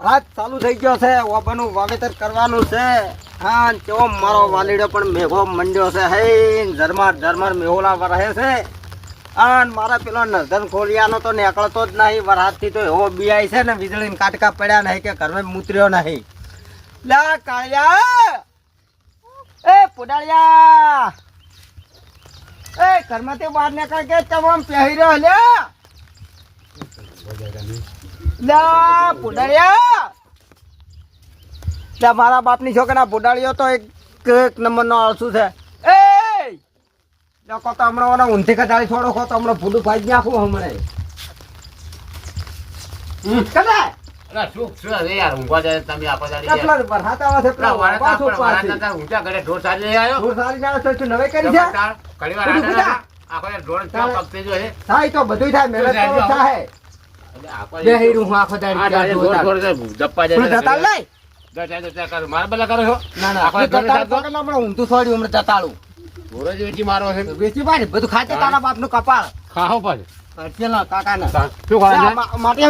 રાત ચાલુ થઈ ગયો છે ઓબાનું વાવેતર કરવાનું છે. હા કેવો મારો વાલીડો પણ મેઘો મંડ્યો છે, હે ઝરમર ઝરમર મેહોલા વરહે છે. અને મારા પેલો નર્ધન ખોલિયાનો તો નીકળતો જ નહીં વરસાદથી તો એવો બિયાય છે ને વીજળી કાટકા પડ્યા નહીં કે ઘરમાં મૂતર્યો નહીં. લા, કાળિયા! એ, પુડાળિયા! એ, ઘરમાંથી બહાર નીકળ કે તમામ પહેર્યો લ્યા? લા પુડાળિયા લા મારા બાપની છોકરા પુડાળિયો તો એક એક નંબરનો આળસુ છે એ લોકો તો હમણાં ઓલા ઊંધી કદાળી છોડો કો હમણાં ભૂડું ફાઈ નાખું હમણાં કદાચ અલા, શું શું હવે યાર ઊંઘવા જાય તમે દાડી યાર. કેટલા વરસાદ આવે છે પેલા વાળા પાછો પાછી. ઊંચા ઘરે ઢોર સારી લઈ આવ્યો. ઢોર સારી ના તો નવે કરી છે તમારે વાર. આખો ઢોર ચા પગથી જો હે. થાય તો બધું થાય મહેનત તો થાય માટી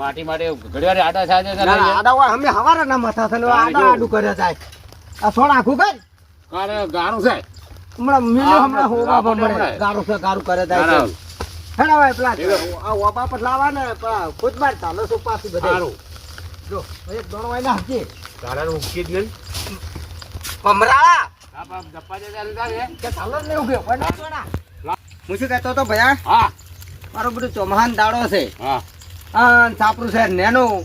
માટી માટે ઘડી આડા સાજે. આડા અમે હવારે ના મથા છે આડા આડું કરે જાય. આ સોણ આખું કર કારે ગારું છે. હમણાં મિલ્યો હમણાં હોવા પણ. ગારું છે ગારું કરે જાય પેલા આ પર લાવા ને ખુદ બાર ચાલો શું પાછી બધે સારું. જો એક દોણો હોય ને હાચી તારાનું ઊંઘી જ નહીં. બાપ. કે ચાલો ના જોડા. હું શું કહેતો હતો ભયા હા મારો બધું ચોમહાન દાડો છે હા સાપરું છે નેનું.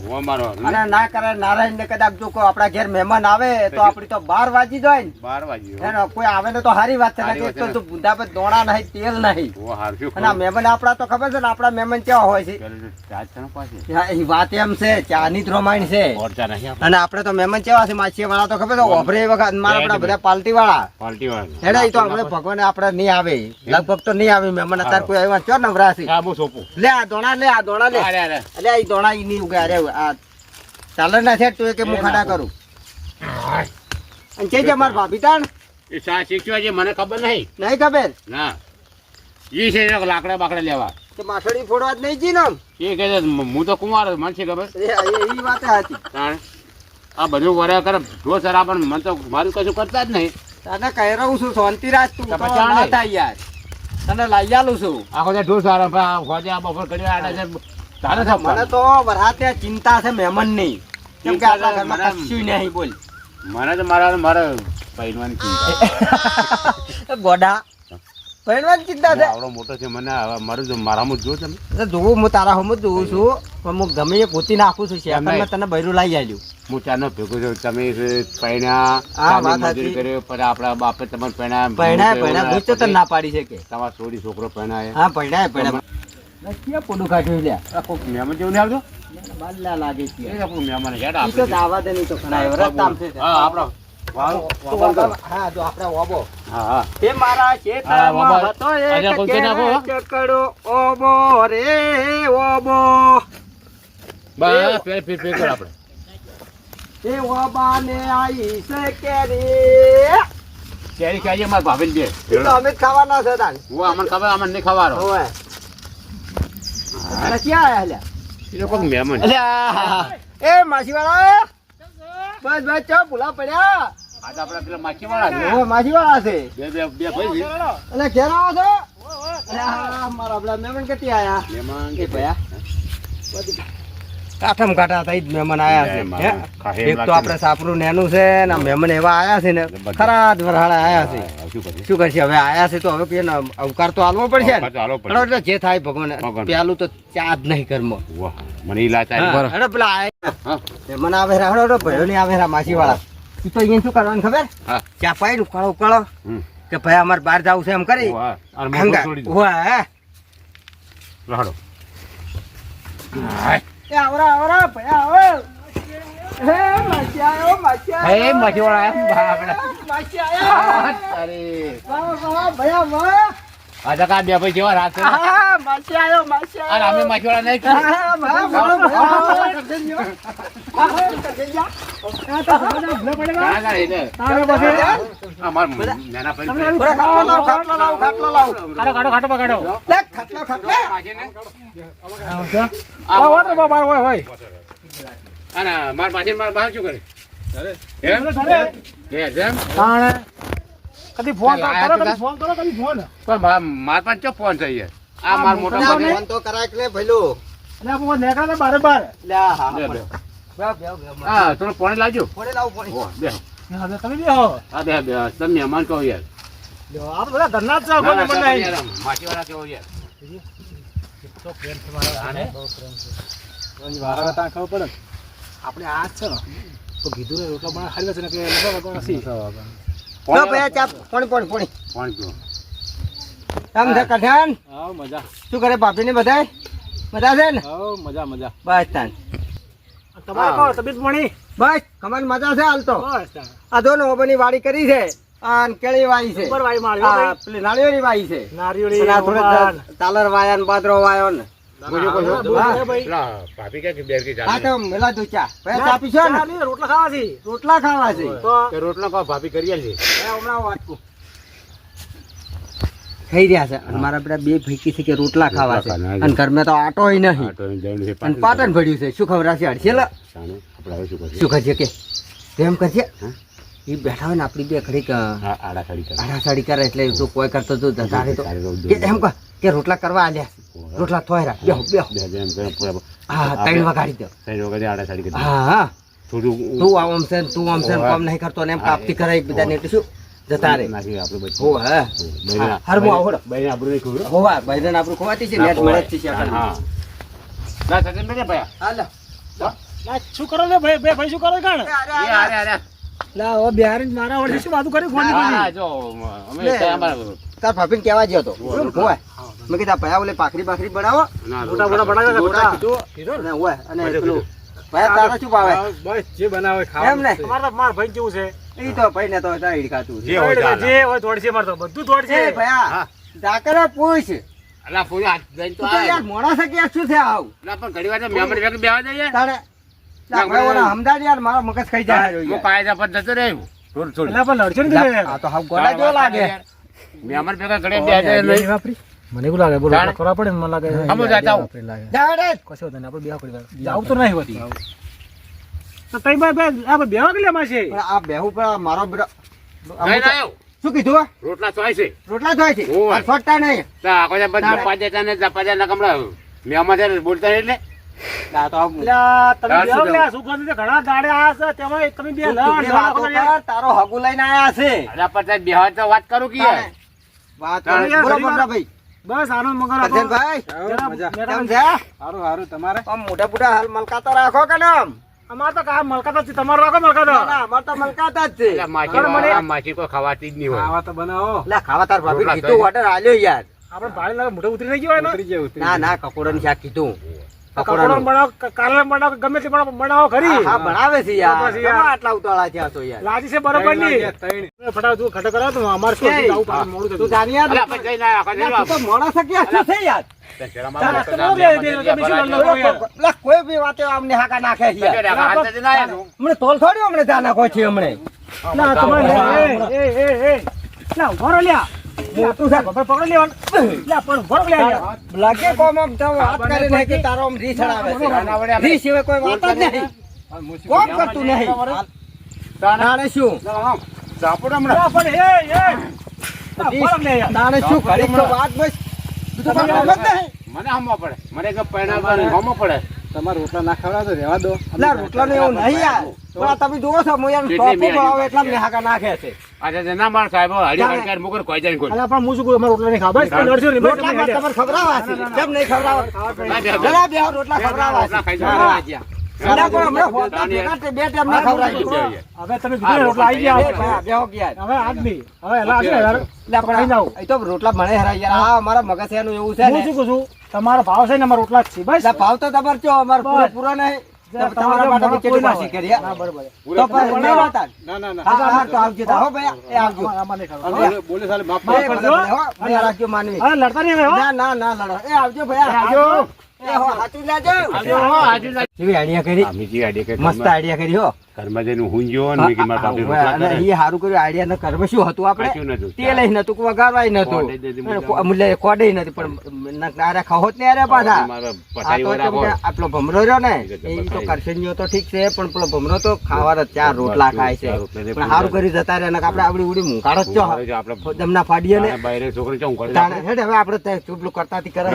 અને ના કરે નારાયણ ને કદાચ જો કોઈ આપણા ઘેર મહેમાન આવે તો આપડી તો બાર વાજી જાય ને. બાર વાગ્યું કોઈ આવે ને તો સારી વાત છે. સારી કે વાત તો તું બુંદા પર દોણા નહીં તેલ નહીં. ઓ હાર શું અને આ મહેમાન આપણા તો ખબર છે ને આપણા મહેમાન કેવા હોય છે. છે એ વાત એમ છે ચાની જ છે. અને તો મહેમાન કેવા છે માછી વાળા તો ખબર છે ઓભરે વખત. મારા બધા પાલટી વાળા પાલટી વાળા તો આપણે ભગવાન આપડે નહીં આવે. લગભગ તો નહીં આવે મહેમાન. અત્યારે કોઈ આવ્યા ચો નવરાશી? લે આ દોણા લે આ દોણા લે. અરે આ દોણા ઈની નહીં ઉગે અરે આ ચાલે ના છે તું કે હું ખાડા કરું. અને છે જે માર ભાભી તાણ એ સા શીખ્યો છે મને ખબર નહીં. નહીં ખબર? ના. ઈ છે લાકડા બાકડા લેવા. તો માછડી ફોડવા જ નહીં જી ને એ કહે છે હું તો કુંવાર જ, મને છે ખબર? એ એ- વાત હતી તાણ. આ બધું વરે કરે જો સરા પણ મને તો મારું કશું કરતા જ નહીં. તને કહી રહું છું શાંતિ રાજ તું. ના થાય યાર. તને લઈ આલું છું. આખો ઢોસ ઢોર સારા પણ આ બપોર કરી આડા છે મને મને તો વરસાદે ચિંતા છે મહેમાન નહીં. કેમ કે આપણા ઘરમાં કશું નહીં બોલ. મને તો મારા મારા પહેરવાની ચિંતા ગોડા પહેરવાની ચિંતા છે? આવડો મોટો છે મને મારું જો મારામાં જો તમે. જોવું હું તારા હમ જ જોઉં છું પણ હું ગમે એ ગોતી નાખું છું શેફરમાં તને બૈરું લઈ આવ્યું હું ચાનો ભેગો છું તમે પૈણા વાત કર્યો પછી આપણા બાપે તમારે પૈણા પૈણા તો તને ના પાડી શકે. તમારા છોડી છોકરો પૈણા હા પૈણા પૈણા ક્યાં પોડું કાઢ્યું લ્યા કોઈક મહેમાન જેવું નહીં આવતો? બાદલા લાગે છે. એ આપણું મહેમાન હેડ ઈ તો આપણે દે નહીં તો ખરા વરસ છે. હા આપણો હા જો આપણે વાબો. હા હા. એ મારા ખેતરમાં હતો એક. કેરે ચકડો ઓબો રે ઓબો. બસ ફેર ફેર ફેર કરો આપણે. એ ઓબાને આઈ છે કેરી. કેરી ખાઈએ મારા ભાભીને દે. તો અમે જ ખાવાના છે તાન. હું અમને ખબર અમને નહીં ખવાનો હોવે અરે ક્યાં આયા લ્યા એ તો મહેમાન. અલ્યા એ માસીવાળા બસ બસ ચો ભૂલા પડ્યા. આ તો આપણા પેલા માખીવાળા છે. ઓ છે. બે બે બે ભાઈ છે. એટલે આવો છો? અલ્યા મારા આપણા મહેમાન કેટલી આયા? મહેમાન કે ભયા. કાઠમ કાઠા થઈ મહેમાન આયા છે. એક તો આપણે સાપરું નેનું છે ને આ મહેમાન એવા આયા છે ને ખરા જ વરહાળા આયા છે. શું કરશે? હવે આયા છે તો હવે કે અવકાર તો આલવો પડશે ને. એટલે જે થાય ભગવાન. પેલું તો ચા જ નહીં કર્મ. મને ઈ લાચ આવી હા, બરો હેડો પેલા મહેમાન આવે રા ભયો ની આવે માસી વાળા તું તો અહીંયા શું કરવાનું ખબર? ચા પાઈ ઉકાળો ઉકાળો. કે ભાઈ અમારે બહાર જવું છે એમ કરી. હંગા હે? રહાડો એ આવરા આવરા ભાઈ આવો હે માસી આયો માસી આયો હે માછીવાળા એમ બાપડા માસી આયો અરે વાહ વાહ ભયા વાહ આ તો કા બે ભાઈ જેવા રાત હા માસી આયો માસી આ આયો રામે માછીવાળા નહીં. હા ભયા ભયા હા કરજે લ્યો. હા, તો ભલે પડે ના, ના. તારે પછી આ નાના ભાઈ બરા, ખાટલો લાવ, ખાટલો લાવ, ખાટલો લાવ. કાઢો કાઢો ખાટો પકડો લે, ખાટલો, ખાટલો. માછીને? આ વાટર બા, બાર હોય, હોય. અને મારા પાછી મારા બહાર શું કરે અરે, એમ. કદી ફોન કરો, કદી ફોન કરો, કદી ફોન. પણ માર મારા પાસે ચો ફોન થઈ આ માર મોટા મોટા ફોન તો કરાય કે લે ભઈલું અને આ ફોન નેકળે ને બારે બાર. લે હા બે, હા, બે. બેહો, બેહો, બેહો. હા થોડું પાણી લાવજો ફોને લાવું પાણી બે હા, તો તમે બેહો. આ બે બે તમે મહેમાન કહો યાર બેહો. બધા ઘરના જ છે, ના, કોઈ ના, નંબર તમે નહીં. યાર આમ માછીવાળા કેવો યાર તો પ્રેમ છે આને? બહુ પ્રેમ છે. વાળા તાણ ખબર પડે. આપણે આ છે તો કીધું ને રોટલા બના ખાલી છે ને કે લગા નથી. લો ભૈયા ચા પોણી પોણી પોણી. પાણી પીવો આમ છે કઠાણ. આવ મજા. શું કરે ભાભી ને બધાય? મજા છે ને? મજા મજા. બસ તાન. તમારે કહો તબિયત પાણી? બસ કમાન મજા છે હાલ તો. બસ આ જો ને ઓબની વાડી કરી છે આન કેળી વાઈ છે. ઉપર વાઈ હો. પેલી નાળિયેરી છે. થોડે તાલર વાયા ને બાદરો વાયો ને. છો? રોટલા ખાવા છે. રોટલા ખાવા છે. તો કે ભાભી કરી આલજે ભૈયા હમણાં વાટકું રહ્યા છે. અને મારા બધા બે ભેકી છે કે રોટલા ખાવા છે. અને ઘરમાં તો આટો નહીં. અને પાટણ ભર્યું છે. શું ખબર છે શું કરશે કે? તેમ કરશે એ બેઠા હોય ને આપણી બે ઘડીક આડા સાડી કરે. એટલે તું કોઈ કરતો તું તારે તો એમ કહો કે રોટલા કરવા આલ્યા રોટલા થોયરા બેહો બેહો. બે બે એમ પૂરા હા ત્રણ વગાડી દો. ત્રણ વગાડી આડા સાડી કરી. હા હા. થોડું તું આમ છે તું આમ છે કામ નહીં કરતો ને એમ કાપતી કરાય બધાને એટલે શું? જતા રે આપણે. હો. હે બૈરા- હરમો આવો બૈરા આબરૂ નહીં ખોરું. હોવા ભાઈદાન આપણું ખોવાતી છે નેટ મળે જ છે આપણને. હા. ના, સચિન ભાઈ. ભૈયા. હાલો ના, શું કરો ને ભાઈ? બે ભાઈ શું કરો કાણ? અરે અરે અરે. લા ઓ બિહારી ને મારા વડે શું વાતું કરી ફોન કરી. હા, જો, અમે તાર ભાભીને કહેવા જ્યો તો. હોવે. મેં કીધા ભયા ઓલે પાખરી પાખરી બનાવો. મોટા મોટા બટાકા મોટા કીધું. અને અને પેલું ભયા તારા શું ભાવે? બસ જે બનાવે એમ ને? અમારે માર ભાઈ કેવું છે? એ તો ભાઈ ને તો હતા ખાતું જે હોય જે હોય દોડ છે માર તો. બધું દોડ છે એ ભયા હા. પૂછ. અલા, પૂછ હાથ દઈને તો યાર મોડા છે કે શું છે આવ? અલા, પણ ઘડી વાર તો વેક બેવા જઈએ. તારે ના, ભાઈ ઓલા હમદાર યાર મારો મગજ ખાઈ જાય હું કાયદા પર જતો રહ્યો. થોડું- થોડું. એટલે પણ લડશો ને આ તો હાવ ગોડા જો લાગે. મહેમાન ભેગા ઘડે બેહવા જઈએ નહીં. વાપરી મને એવું લાગે બોલો. ખરા પડે મને લાગે જાવ કશો તને આપણે બેહવા કરી જાવ તો નહીં હોતી તો તઈ ભાઈ બે આપણે બેહવા કેટલા માં છે? આ બેહુ પર મારો બ્ર- નહીં આવ્યો. શું કીધું રોટલા ચોય છે. રોટલા ધોય છે? અને ફોટતા નહીં. તો આખો જપા દેતા ને જપા બોલતા એટલે. તમે બેહો સુગંધ ઘણા દાડે આ છે તેમાં બે તારો હગુ લઈને આયા છે. બેહવા તો વાત કરું કે વાત બોલો. બસ આનો મગર મજા. કેમ છે સારું સારું તમારે? આમ મોટા મોટા હાલ મલકાતા રાખો કે નામ અમારે તો કામ મલકાતા જ છે. તમારે રાખો મલકાતા. ના, ના, અમારે તો મલકાતા જ છે. માછી માછી કોઈ ખવાતી જ નહીં હોય. ખાવા તો બનાવો. લે ખાવા તાર ભાભી કીધું. આલ્યો યાર. આપણે ભાડે લાગે મોઢે ઉતરી ગયો હોય ને? ઉતરી જાય ના. ના કકોડાનું શાક કીધું. કકોડાનું. બનાવો ક- કારેલાનું બનાવો ગમે તે બનાવો બનાવો ખરી. હા, હા છે યાર. બસ યાર. કેમ આટલા ઉતાવળા થયા છો યાર. લાજી છે બરોબરની. ફટાફટ તું ખટો કરાવો તો અમારે શું આવું પાછું મોડું તું જાણી યાર અલા, પણ જઈને આયા, આખા તો મોડા છે કે છે યાર? તો શરમ તારે આવે તો તો ના બે- બે- મહેમાન બે- બે- ભેગા બે- ભરાય. બે- બે- લા, કોઈ બી વાતે અમને હાકા નાખે છે જ. હમણે તોલ થોડી હમણે ત્યાં નાખો છે હમણે ના તમારે એ એ એ એ. ઊભો લ્યા. મોટું છે ખબર પકડી લેવાનું. એટલે પણ રહો લ્યા લાગે કોમ આમ તો વાત કરી નહીં કે તારો આમ રી ચડાવે છે. રી સિવાય કોઈ વાત જ નહીં કોમ કરતું નહીં. તાણે શું? સાપોડ હમણાં. લા પણ એ એ. લા. તાણે શું? તો વાત બસ. નહીં. મને હમો પડે. મને કે હમો પડે. તમારે રોટલા ના ખાવડા તો રહેવા દો. રોટલા રોટલાનું એવું નહીં યાર. પણ તમે જુઓ છો હું કેટલી ટોપું એટલા મને હાકા નાખે છે. આજે ના માર સાહેબ હરી હરકાર મુકર કોઈ જાય કોઈ. અલા પણ હું શું કહું અમારે રોટલા નહીં ખાવા. બસ તમે નહીં રોટલા હેડ્યા. તમારે ખવડાવવા છે. કેમ નહીં ખવડાવવા? ના, બે- બે- જરા બેહો રોટલા ખવડાવવા છે. ખાઈ જાય. હા. ના, પણ હમણાં હોતા ભેગા તે બે ટાઈમ ના ખવડાવી. દો. હવે તમે કીધું ને રોટલા આવી ગયા. અમારા એવું છે શું કહું તમારો ભાવ છે ને અમારો રોટલા જ છે. ભાવ તો તમારે ચો અમારે. પૂરો નહીં. તમારા માટે કેટલી ના કરી ના, તો વાતા ના ના ના. હા હા તો આવજો હો ભાઈ એ આવજો. બોલે સાલે કરજો. હો, માનવી. લડતા નહીં ના ના ના લડો. એ આવજો ભાઈ આવજો. મસ્ત આઈડિયા કરી હો. ગયો ને મારા રોટલા એ કર્યું. આઈડિયા ન શું હતું આપણે. નતું નતું કોડે પણ ખાવો જ પાછા. ભમરો રહ્યો ને એ તો કરશે તો ઠીક છે પણ પેલો ભમરો તો ખાવા ચાર રોટલા ખાય છે. પણ સારું કરી જતા રહે આપડે આપણે આવડી ઉડી મુંકાળો જ જમના ફાડીએ ને. છોકરી હેડ હવે આપણે તે ચૂપલું કરતાથી કરે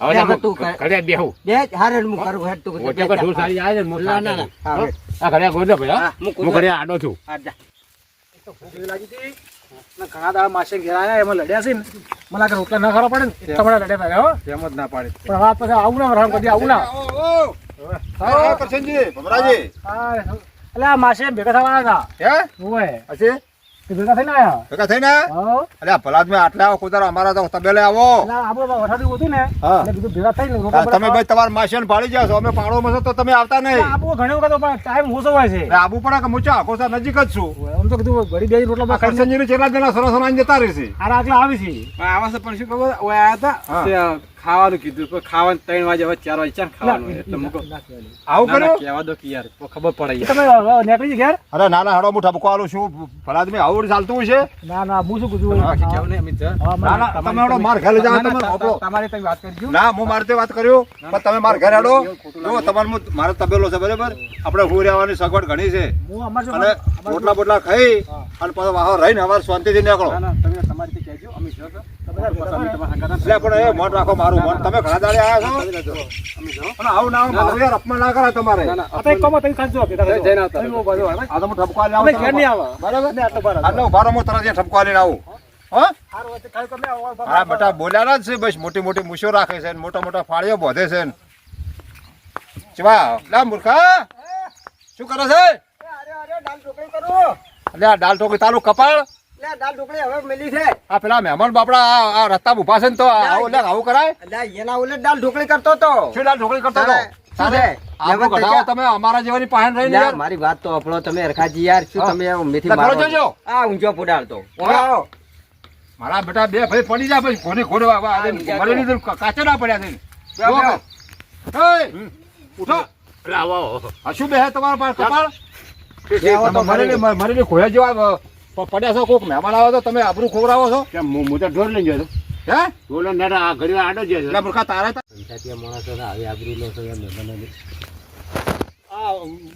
હવે હેડ. હવે લે, આપણે તું ઘરે બેહું. બે હારે હું કરું હેડ તું ઓછે કોઈ ઢોર સારી આવે ને હું ના, ના, ના. હા, હા, આ ઘરે ગોદો ભાઈ, હા? હા, હું હું ઘરે આડો છું હા, જા. તો ભૂખ લાગી હતી અને ઘણા દાડા માસે ઘેર આવ્યા એમાં લડ્યા છે ને મને લાગે રોટલા ના પડે ને લડ્યા ભાઈ હો એમ જ ના પાડે પણ હવે પછી આવું ના રામ કદી આવું ના હા કરશનજી ભમરાજી હા, એટલે આ માસે ભેગા થવાના હતા હે ઓવે હશે તે ભેગા થઈને આયા? ભેગા થઈને? હો. અલ્યા ભલા તમે આટલા આવો કુદારો અમારા તો તબેલે આવો. આપણે વઠાડી હતું ને એટલે કીધું ભેગા થઈને તમે ભાઈ તમારા માસિયાને પાડી જાઓ છો અમે પાડોમાં છો તો તમે આવતા નહીં. આપવું ઘણી વખત પણ ટાઈમ ઓછો હોય છે. આબુ પડે કે મુચા નજીક જ છું. તો કીધું ઘડી બે રોટલા બધા ખાઈને કરશનજી ચેલા જણા સરસ જતા રહેશે. આ રાત્રે આવી છે આવા છે પણ શું ખબર? ઓય હતા તે ખાવાનું કીધું. પણ ખાવાનું ત્રણ વાગે હવે ચાર વાગે ચાર ખાવાનું એટલે મૂકો આવું કરો. કહેવા દો કે યાર ખબર પડે તમે નીકળી ગયા ઘેર. અરે ના ના હડો હું ઠપકો આલું છું. ભલા તમે આવું ચાલતું છે. ના ના હું શું કીધું? બાકી કેવું ને અમિત ના ના તમે હડો માર ઘરે જાઓ તમે તમારે તમે વાત કરજો. ના હું મારી તે વાત કર્યો. પણ તમે માર ઘરે હડો. જો તમારે હું- મારો તબેલો છે બરાબર? આપણે હું રહેવાની સગવડ ઘણી છે. હું અમારે અને રોટલા બોટલા ખાઈ અને પછી વાહો રહીને અમારે શાંતિથી નીકળો. ના ના તમે તમારી કહેજો અમિત એટલે પણ એ મન રાખો મારું મન તમે ઘણા દાડે આવ્યા છો? અને આવું ના આવું મારું યાર અપમાન ના કરે તમારે. ના, કમો આ તો એક તમે ખાજો જઈને આવતા. આ તો હું ઠપકો લઈ આવું ઘેર નહીં આવા. બરાબર? અમે આટલો બહાર આટલો રહો, હું તરત ઠપકો લઈને આવું. હા? બેટા બોલ્યા જ છે બસ મોટી મોટી મૂછો રાખે છે મોટા મોટા ફાળીઓ બોધે છે ને. ચવા લા મૂર્ખા શું કરે છે? અરે, અરે, દાળ ઢોકળી કરું. એટલે આ દાલ ઠોકી તારું કપાળ? દાળ ઢોકળી હવે મેલી છે. આ પેલા મહેમાન બાપડા આ આ રસ્તા ઊભા છે ને તો આવું આવું કરાય. એના ઉલટ દાળ ઢોકળી કરતો તો શું કરતો લેવા. તમે અમારા જેવાની પાસે રહી યાર. મારી વાત તો અફળો તમે રખાજી યાર શું તમે મેથી મારો જોજો. આ ઊંચો પુડાડતો મારા બેટા બે ભાઈ પડી જાય પછી ઘોડે ઘોડે વાવા હા, ઊંચા મરી લીધું. કાચે ના પડ્યા છે ઉઠો આવો. આ શું બે તમારા પાસે? કપાળ? મરેલી મરેલી ખોયા જેવા પડ્યા છો કોક મહેમાન આવો તો તમે આબરૂ ખોવરાવો છો? કેમ, હું હું તો ઢોર લઈને જતો હે? ઢોર લઈને આ ઘડી વાર આડો તારા ગયો હતો. એટલે મૂર્ખા તારે તા- આ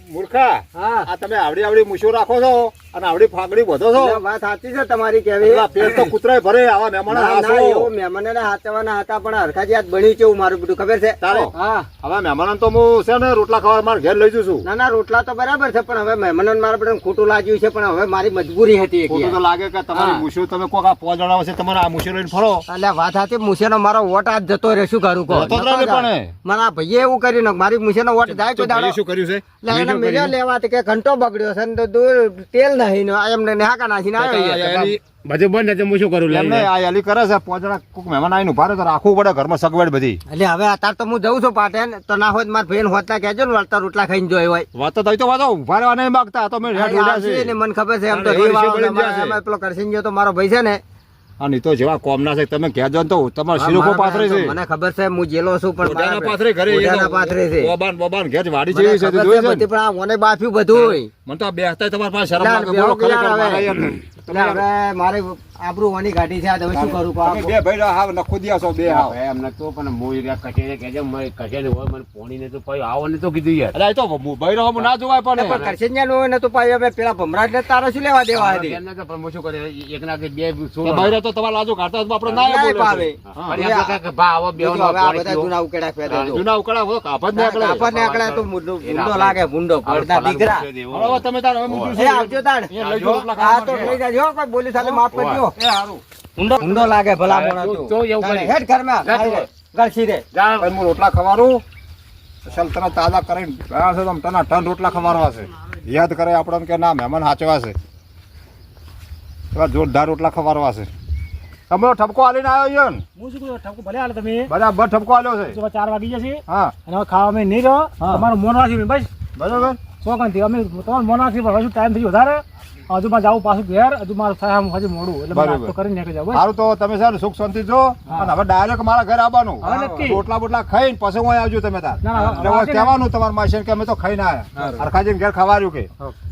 મૂર્ખા હા. આ તમે આવડી આવડી મૂછો રાખો છો? અને આવડી ફાગડી બધો છો. વાત સાચી છે તમારી કેવી? પેટ તો કૂતરાય ભરે આવા મહેમાન ના, ના, હાસો. એવું મહેમાનોને હાચવવાના હતા પણ હરખાજી આજ બની છે મારું બધું ખબર છે? તારે? હા. હવે મહેમાન તો હું છે ને રોટલા ખાવા મારા ઘેર લઈ જઉં છું. ના ના રોટલા તો બરાબર છે પણ હવે મહેમાનોને મારા બધા ખોટું લાગ્યું છે પણ હવે મારી મજબૂરી હતી એક ખોટું તો લાગે કે તમારી. મૂછો તમે કોક આ પોચ જણાવો છે તમારા આ મૂછો લઈને ફરો. એટલે વાત હતી મુસેનો મારો વોટ આજ જતો રહે શું કરું કહો? ને. મારા ભાઈએ એવું કર્યું ને મારી મુસેનો વોટ જાય તો દાડો. શું કર્યું છે? લેવા કે ઘંટો બગડ્યો છે ને તો દૂર તેલ એમને નેહાકા નાખીને આવ્યો. એલી- બધું બંધ હતું, હું શું કરું એમને? આ એલી કરે છે પોચ જણા કોક મહેમાન આવીને ઊભા રહે તો રાખવું પડે ઘરમાં સગવડ બધી એટલે હવે અત્યારે તો હું જઉં છું પાટણ તો ના હોય તો મારા ભાઈને હોતના કહેજો ને વળતા રોટલા ખાઈને જોઈ હોય વાત તો થઈ તો વાતો ઊભા રહેવા નહીં માંગતા તો મેં મને ખબર છે એમ પેલો કરસીન ગયો તો મારો ભાઈ છે ને હા નહીં તો જેવા કોમના છે તમે કહેજો તો તમારે શિરોખો પાથરે છે. મને ખબર છે હું જેલો છું પણ ઓડાના પાથરે ઘરે ઓડાના પાથરે છે. બોબાન બોબાન ઘેજ વાડી જેવી છે જોઈ છે? પણ આ મને બાફ્યું બધું મને તો આ બે હતા તમારા પાસે શરમ લાગે બોલો ખરેખર એટલે હવે મારે આબરૂ વાની ગાડી છે આ શું કરું કહો? તમે બે ભાઈ હાવ નખો દિયા છો બે હાવ. હવે એમ પણ હું એ રહ્યા કચેરીએ કહેજે, મેં કચેરી હોય, મને પોણીને તો પછી આવો ને તો કીધું યાર. અરે તો ભાઈ રહો ના જોવાય પણ પણ કરશનજીયાનું હોય ને તો પાછું હવે પેલા ભમરાજ ને તારે શું લેવા દેવા હતી એમ નતું, પણ હું શું કરું, એકના કે બે તો ભાઈ તો તમારા લાજો કાઢતા તો આપણે ના ના બોલે પાવે. હા. ફરી ભા આવો, બેહો આ બધા જૂના ઉકેડા ફેંદે જૂના ઉકળા હોય કાપડ ને આકડે. આપણને આકડે તો મુંડો મુંડો લાગે મુંડો ભરના દીકરા. હવે તમે તાર હવે મૂકજો આવજો. રોટલા આ તો લઈ જાજો. હો, કોઈ બોલી સાથે માફ કરજો એ હારું. ઊંડો ઊંડો લાગે ભલા મોણા તો- તો. એવું કરી. હેડ ઘરમાં ગળસી રે જા. હું રોટલા ખવારું. ચાલ તને તાજા કરીને ગયા છે તો તને ટન રોટલા ખવારવા છે. યાદ કરે આપણને કે ના મહેમાન હાચવા છે. એવા જોરદાર રોટલા ખવારવા છે. તમે ઠપકો આલીને આવ્યો છે ને હું શું કહું ઠપકો ભલે આલે તમે. બરાબર ઠપકો આલ્યો છે. ચાર વાગી જશે હા. અને હવે ખાવા અમે નહીં રહ્યો. તમારું મોન રાખી બસ. બરાબર. ચોકનથી અમે તમારે મન રાખી પણ હજુ ટાઈમ થઈ વધારે હજુ મારે જાવું પાછું ઘેર હજુ મારું થાય હજુ મોડું. એટલે મારે નાસ્તો કરીને નીકળી જાવ સારું તો તમે સર સુખ શાંતિ જો. અને હવે ડાયરેક્ટ મારા ઘરે આવવાનું. રોટલા બોટલા ખાઈને પછી હું આવજો તમે તાર. કહેવાનું તમારા માસી કે અમે તો ખાઈને આવ્યા હરખાજી ઘેર ખવાર્યું કે.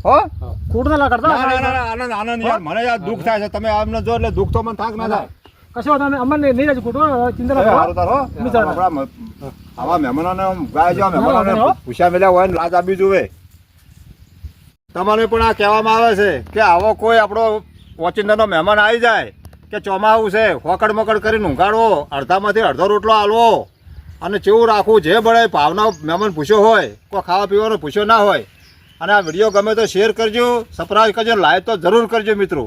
હો. ખોટું ના કરતા આનંદ આનંદ યાર. મને યાર દુઃખ થાય છે. તમે આમને જો એટલે દુઃખ તો મને થાક ના થાય. કશો તમે અમને નહીં જ ખોટું ચિંતા તાર. આપણા આવા મહેમાનોને ગાય ના, મહેમાનોને પૂછ્યા મેલ્યા હોય ને લાજ આપી જોવે તમારે પણ આ કહેવામાં આવે છે કે આવો કોઈ આપણો ઓચિંતાનો મહેમાન આવી જાય કે ચોમાવું છે, હોકડ મકડ કરીને ઊંઘાડવો, અડધામાંથી અડધો રોટલો આલવો અને ચેવું રાખવું, જે બળે ભાવના મહેમાન પૂછ્યો હોય, કોઈ ખાવા પીવાનો પૂછ્યો ના હોય. અને આ વીડિયો ગમે તો શેર કરજો સબસ્ક્રાઈબ કરજો લાઈક તો જરૂર કરજો મિત્રો.